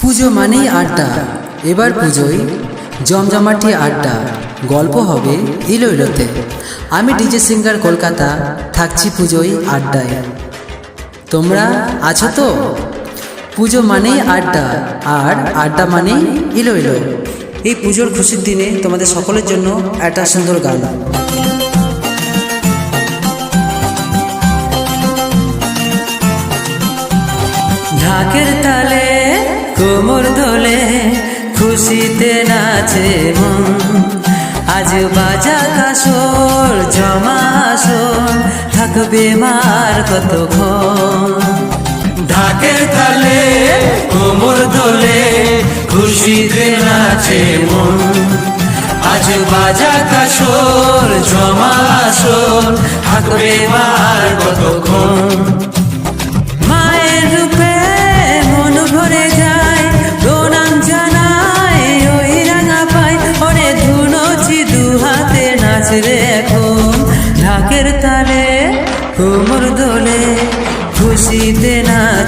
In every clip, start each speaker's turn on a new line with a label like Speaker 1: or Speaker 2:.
Speaker 1: পুজো মানেই আড্ডা। এবার পুজোয় জমজমাটি আড্ডা। গল্প হবে ইলো ইলোতে আমি ডিজে সিঙ্গার কলকাতা, থাকছি পুজোয় আড্ডায়। তোমরা আছো তো? পুজো মানেই আড্ডা, আর আড্ডা মানেই ইলো ইলো এই পুজোর খুশির দিনে তোমাদের সকলের জন্য একটা সুন্দর গান। ঢাকের তালে কোমর দোলে খুশিতে নাচে মন। আজ বাজা কাসর জমা থাকবে মার কতক্ষণ?
Speaker 2: ঢাকের তালে কোমর দোলে খুশিতে নাচে মন। আজ বাজা কাসর জমা থাকবে মার কতক্ষণ?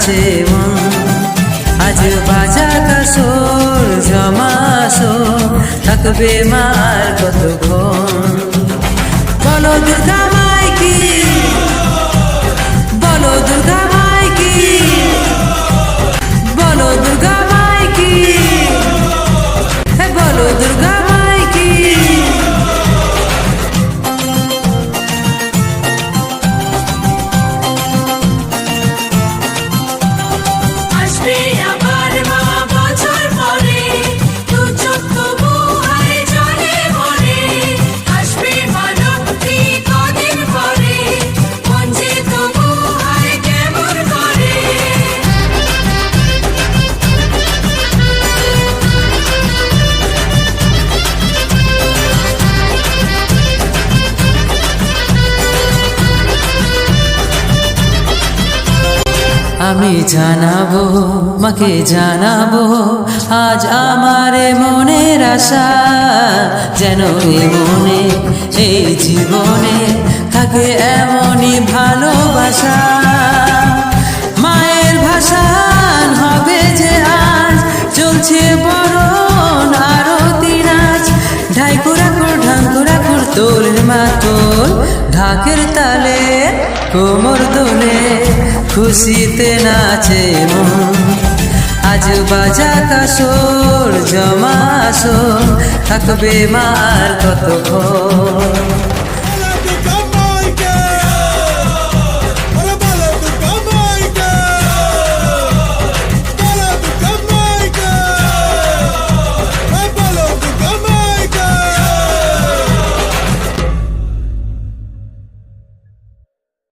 Speaker 1: নাচে মন। আজ বাজা কাসর জমাসো থাকবে মার কতক্ষণ? বলো দুর্গা মাই বলো দুর্গা আমি জানাব, মাকে জানাব, আজ আমার মনের আশা যেন মনে, এই জীবনে থাকে এমনই ভালোবাসা। ঢাকের তালে কোমর দোলে খুশিতে নাচে আজ বাজা কাসর জমাসো থাকবে মার কত